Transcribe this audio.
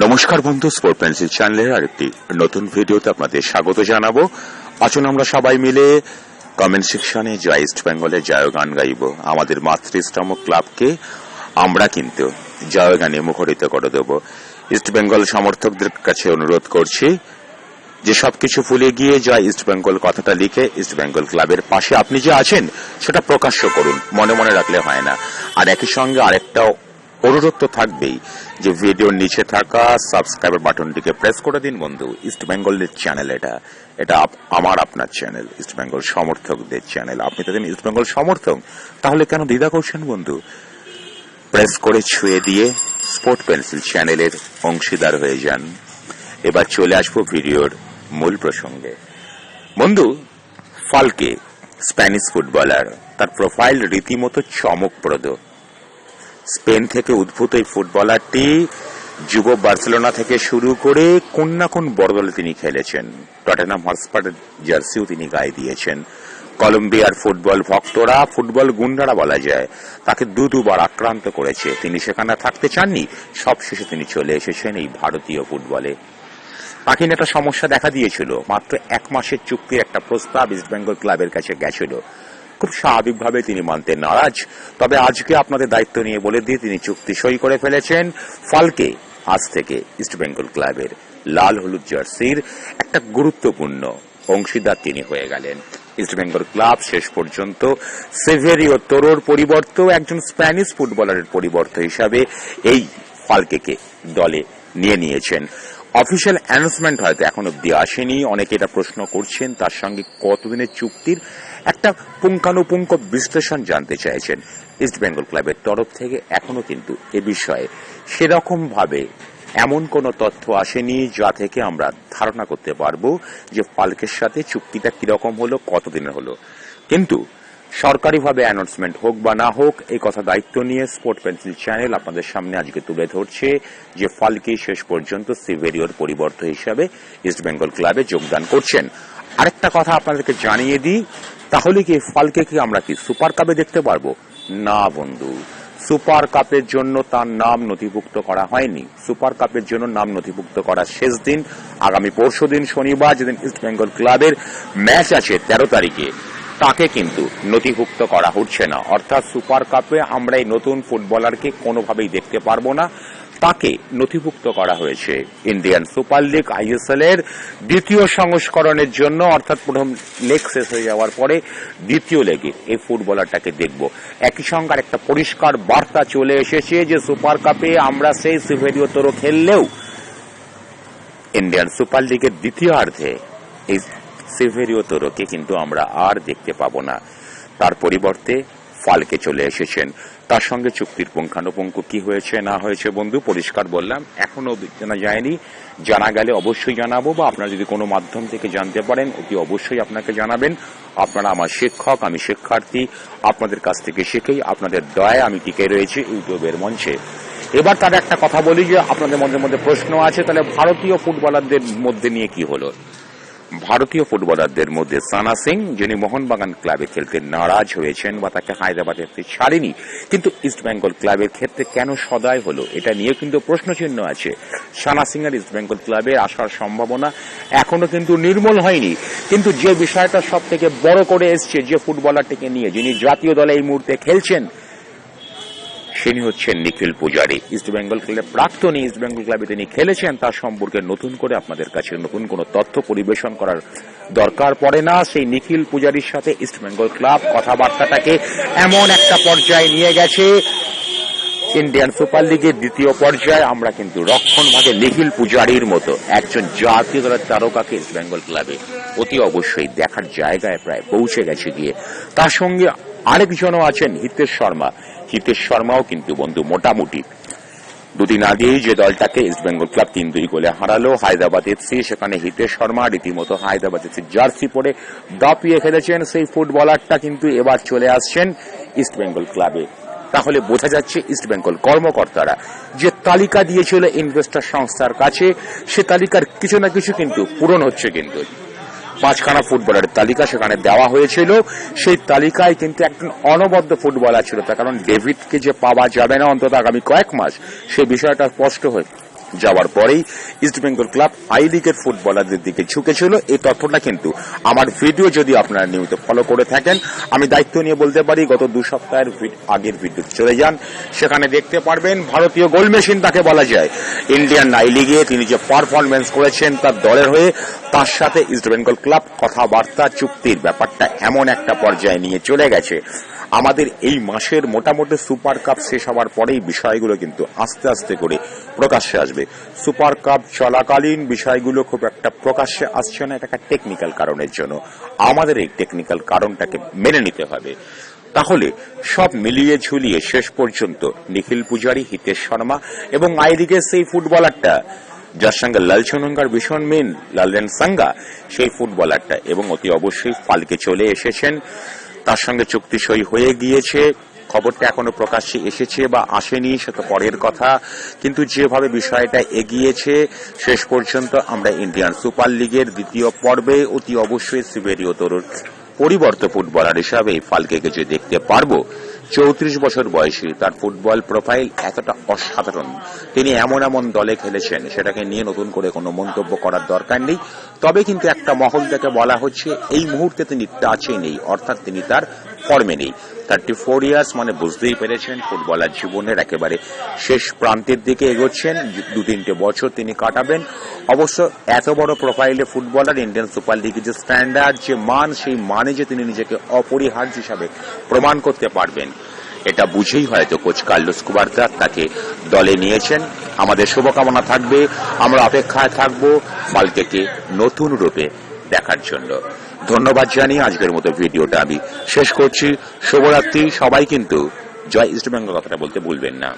নমস্কার বন্ধু sport pencil চ্যানেলের আরেকটি নতুন ভিডিওতে আপনাদের স্বাগত জানাব। আসুন আমরা সবাই মিলে কমেন্ট সেকশনে জয় ইস্ট বেঙ্গলের জয় গান গাইব। আমাদের মাতৃস্তম ক্লাবকে আমরা কিন্তু জয় গানে মুখরিত করে দেব। ইস্ট বেঙ্গল সমর্থকদের কাছে অনুরোধ করছি যে সবকিছু ভুলে গিয়ে জয় ইস্ট বেঙ্গল কথাটা লিখে ইস্ট বেঙ্গল ক্লাবের পাশে আপনি যে আছেন, সেটা প্রকাশ্য করুন। মনে মনে রাখলে হয় না। আর একই সঙ্গে আরেকটা অনুরোধ তো থাকবেই যে ভিডিওর নিচে থাকা সাবস্ক্রাইবার বাটনটিকে প্রেস করে দিন বন্ধু। ইস্ট বেঙ্গলের চ্যানেল এটা। এটা আমার আপনার চ্যানেল ইস্ট বেঙ্গল সমর্থকদের চ্যানেল আপনি তো জানেন ইস্ট বেঙ্গল সমর্থক। তাহলে কেন দ্বিধা করছেন বন্ধু? প্রেস করে ছুঁয়ে দিয়ে স্পোর্ট পেন্সিল চ্যানেলের অংশীদার হয়ে যান। এবার চলে আসব ভিডিওর মূল প্রসঙ্গে। বন্ধু, ফালকে স্প্যানিশ ফুটবলার তার প্রোফাইল রীতিমতো চমকপ্রদ। স্পেন থেকে উদ্ভূত এই ফুটবলারটি যুব বার্সেলোনা থেকে শুরু করে কোন না কোন বড় দলে তিনি খেলেছেন। টটেনাম হটস্পারের জার্সিও তিনি গায়ে দিয়েছেন। কলম্বিয়ার ফুটবল ভক্তরা, ফুটবল গুন্ডারা বলা যায়, তাকে দু দুবার আক্রান্ত করেছে। তিনি সেখানে থাকতে চাননি। সবশেষে তিনি চলে এসেছেন এই ভারতীয় ফুটবলে। নিয়ে একটা সমস্যা দেখা দিয়েছিল। মাত্র এক মাসের চুক্তির একটা প্রস্তাব ইস্টবেঙ্গল ক্লাবের কাছে গেছিল। খুব স্বাভাবিকভাবে তিনি মানতে নারাজ। তবে আজকে আপনাদের দায়িত্ব নিয়ে বলে দিয়ে তিনি চুক্তি সই করে ফেলেছেন ফলকে, আজ থেকে ইস্টবেঙ্গল ক্লাবের লাল হলুদ জার্সির একটা গুরুত্বপূর্ণ অংশীদার তিনি হয়ে গেলেন। ইস্টবেঙ্গল ক্লাব শেষ পর্যন্ত সেভেরিও তোরোর পরিবর্তে একজন স্প্যানিশ ফুটবলারের পরিবর্তে হিসাবে এই ফালকেকে দলে নিয়ে নিয়েছেন। অফিসিয়াল অ্যানাউন্সমেন্ট হয়তো এখন অব্দি আসেনি। অনেকে এটা প্রশ্ন করছেন, তার সঙ্গে কতদিনের চুক্তির একটা পুঙ্খানুপুঙ্খ বিশ্লেষণ জানতে চাইছেন ইস্ট বেঙ্গল ক্লাবের তরফ থেকে। এখনও কিন্তু এ বিষয়ে সেরকমভাবে এমন কোনো তথ্য আসেনি যা থেকে আমরা ধারণা করতে পারব যে ফালকের সাথে চুক্তিটা কীরকম হলো, কতদিনের হলো। কিন্তু সরকারিভাবে অ্যানাউন্সমেন্ট হোক বা না হোক, এই কথা দায়িত্ব নিয়ে স্পোর্ট পেন্সিল চ্যানেল আপনাদের সামনে আজকে তুলে ধরছে যে ফালকে শেষ পর্যন্ত সিভেরিওর পরিবর্তন হিসাবে ইস্টবেঙ্গল ক্লাবে যোগদান করছেন। আরেকটা কথা আপনাদেরকে জানিয়ে দিই, তাহলে কি ফালকে কি আমরা কি সুপার কাপে দেখতে পারব? না বন্ধু। সুপার কাপের জন্য তার নাম নথিভুক্ত করা হয়নি। সুপার কাপের জন্য নাম নথিভুক্ত করার শেষ দিন, আগামী পরশু দিন শনিবার, যেদিন ইস্ট বেঙ্গল ক্লাবের ম্যাচ আছে তেরো তারিখে। তাকে কিন্তু নথিভুক্ত করা হচ্ছে না। অর্থাৎ সুপার কাপে আমরা এই নতুন ফুটবলারকে কোনোভাবেই দেখতে পারব না। তাকে নথিভুক্ত করা হয়েছে ইন্ডিয়ান সুপার লিগ আইএসএল এর দ্বিতীয় সংস্করণের জন্য। অর্থাৎ প্রথম লেগ শেষ হয়ে যাওয়ার পরে দ্বিতীয় লেগে এই ফুটবলারটাকে দেখব। একই সঙ্গে একটা পরিষ্কার বার্তা চলে এসেছে যে সুপার কাপে আমরা সেই সিভেরিও তোরো খেললেও ইন্ডিয়ান সুপার লিগের দ্বিতীয়ার্ধে এই সিভেরিও তোরোকে কিন্তু আমরা আর দেখতে পাবো না। তার পরিবর্তে ফালকে চলে এসেছেন। তার সঙ্গে চুক্তির পুঙ্খানুপুঙ্খ কি হয়েছে, না হয়েছে বন্ধু? পরিষ্কার বললাম, এখনও জানা যায়নি। জানা গেলে অবশ্যই জানাব বা আপনারা যদি কোনো মাধ্যম থেকে জানতে পারেন, অতি অবশ্যই আপনাকে জানাবেন। আপনারা আমার শিক্ষক, আমি শিক্ষার্থী, আপনাদের কাছ থেকে শিখেই আপনাদের দয়ায় আমি টিকে রয়েছি ইউটিউবের মঞ্চে। এবার তার একটা কথা বলি যে, আপনাদের মধ্যে মধ্যে প্রশ্ন আছে, তাহলে ভারতীয় ফুটবলারদের মধ্যে নিয়ে কি হলো? ভারতীয় ফুটবলারদের মধ্যে সানা সিং, যিনি মোহনবাগান ক্লাবে খেলতে নারাজ হয়েছেন বা তাকে হায়দ্রাবাদে ছাড়েনি, কিন্তু ইস্টবেঙ্গল ক্লাবের ক্ষেত্রে কেন সদায় হলো, এটা নিয়ে কিন্তু প্রশ্নচিহ্ন আছে। সানা সিং আর ইস্টবেঙ্গল ক্লাবে আসার সম্ভাবনা এখনও কিন্তু নির্মূল হয়নি। কিন্তু যে বিষয়টা সব থেকে বড় করে এসছে যে ফুটবলারটিকে নিয়ে, যিনি জাতীয় দলে এই মুহূর্তে খেলছেন তিনি হচ্ছেন নিখিল পূজারি। ইস্ট বেঙ্গল ক্লাবের প্রাক্তনী ইস্ট বেঙ্গল ক্লাবে তিনি খেলেছেন। তার সম্পর্কে নতুন করে আপনাদের কাছে নতুন কোনো তথ্য পরিবেশন করার দরকার পড়ে না। সেই নিখিল পূজারির সাথে ইস্ট বেঙ্গল ক্লাব কথাবার্তাটাকে এমন একটা পর্যায়ে নিয়ে গেছে। ইন্ডিয়ান সুপার লিগের দ্বিতীয় পর্যায়ে আমরা কিন্তু রক্ষণ ভাগে নিখিল পূজারির মতো একজন জাতীয় দলের তারকাকে ইস্ট বেঙ্গল ক্লাবে অতি অবশ্যই দেখার জায়গায় প্রায় পৌঁছে গেছে গিয়ে। তার সঙ্গে আরেকজনও আছেন হিতেশ শর্মা। হিতেশ শর্মাও কিন্তু বন্ধু মোটামুটি। দুদিন আগেই যে দলটাকে ইস্ট বেঙ্গল ক্লাব তিন দুই গোলে হারালো, হায়দ্রাবাদ এফসি সেখানে হিতেশ শর্মা, রীতিমতো হায়দ্রাবাদ এফসি জার্সি পরে দাপিয়ে খেলেছেন সেই ফুটবলারটা কিন্তু এবার চলে আসছেন ইস্ট বেঙ্গল ক্লাবে তাহলে বোঝা যাচ্ছে ইস্ট বেঙ্গল কর্মকর্তারা যে তালিকা দিয়েছিল ইনভেস্টর সংস্থার কাছে, সে তালিকার কিছু না কিছু কিন্তু পূরণ হচ্ছে কিন্তু। পাঁচখানা ফুটবলারের তালিকা সেখানে দেওয়া হয়েছিল। সেই তালিকায় কিন্তু একজন অনবদ্য ফুটবলার ছিল তার কারণ ডেভিডকে যে পাওয়া যাবে না অন্তত আগামী কয়েক মাস সেই বিষয়টা স্পষ্ট হয়ে যাওয়ার পরেই ইস্টবেঙ্গল ক্লাব আই লিগের ফুটবলারদের দিকে ঝুঁকেছিল। এই তথ্যটা কিন্তু আমার ভিডিও যদি আপনারা নিয়মিত ফলো করে থাকেন, আমি দায়িত্ব নিয়ে বলতে পারি, গত দু সপ্তাহের আগের ভিডিও চলে যান। সেখানে দেখতে পারবেন ভারতীয় গোল মেশিন তাকে বলা যায়। ইন্ডিয়ান আই লিগে তিনি যে পারফরমেন্স করেছেন তার দলের হয়ে, তার সাথে ইস্টবেঙ্গল ক্লাব কথাবার্তা, চুক্তির ব্যাপারটা এমন একটা পর্যায়ে নিয়ে চলে গেছে। আমাদের এই মাসের মোটামুটি সুপার কাপ শেষ হওয়ার পরেই বিষয়গুলো কিন্তু আস্তে আস্তে করে প্রকাশ্যে আসবে। সুপার কাপ চলাকালীন বিষয়গুলো খুব একটা প্রকাশ্যে আসছে না, এটা একটা টেকনিক্যাল কারণের জন্য। আমাদের এই টেকনিক্যাল কারণটাকে মেনে নিতে হবে। তাহলে সব মিলিয়ে ঝুলিয়ে শেষ পর্যন্ত নিখিল পূজারী, হিতেশ শর্মা এবং আইদিকে সেই ফুটবলারটা যার সঙ্গে লাল লালচনঙ্গার ভীষণ মেন লালরেন সাঙ্গা, সেই ফুটবলারটা এবং অতি অবশ্যই ফালকে চলে এসেছেন। তার সঙ্গে চুক্তি সই হয়ে গিয়েছে। খবরটা এখনও প্রকাশ্যে এসেছে বা আসেনি, সে তো পরের কথা। কিন্তু যেভাবে বিষয়টা এগিয়েছে, শেষ পর্যন্ত আমরা ইন্ডিয়ান সুপার লিগের দ্বিতীয় পর্বে অতি অবশ্যই সিবেরিও তরুণ পরিবর্ত ফুটবলার হিসাবে ফালকেকে যে দেখতে পারব। চৌত্রিশ বছর বয়সী তার ফুটবল প্রোফাইল এতটা অসাধারণ। তিনি এমন এমন দলে খেলেছেন, সেটাকে নিয়ে নতুন করে কোনো মন্তব্য করার দরকার নেই। তবে কিন্তু একটা মহল থেকে বলা হচ্ছে, এই মুহূর্তে তিনি টাচে নেই, অর্থাৎ তিনি তার ফর্মে নেই থার্টি ফোর ইয়ার্স মানে বুঝতেই পেরেছেন, ফুটবলার জীবনের একেবারে শেষ প্রান্তের দিকে এগোচ্ছেন। দু তিনটে বছর তিনি কাটাবেন। অবশ্য এত বড় প্রোফাইলে ফুটবলার ইন্ডিয়ান সুপার লিগের যে স্ট্যান্ডার্ড যে মান, সেই মানে যে তিনি নিজেকে অপরিহার্য হিসাবে প্রমাণ করতে পারবেন, এটা বুঝেই হয়তো কোচ কার্লোস কুবার্তা তাকে দলে নিয়েছেন। আমাদের শুভকামনা থাকবে, আমরা অপেক্ষায় থাকব ফালকেকে নতুন রূপে দেখার জন্য। ধন্যবাদ জানিয়ে আজকের মতো ভিডিওটা আমি শেষ করছি। শুভরাত্রি, সবাই কিন্তু। জয় ইস্টবেঙ্গল কথাটা বলতে ভুলবেন না।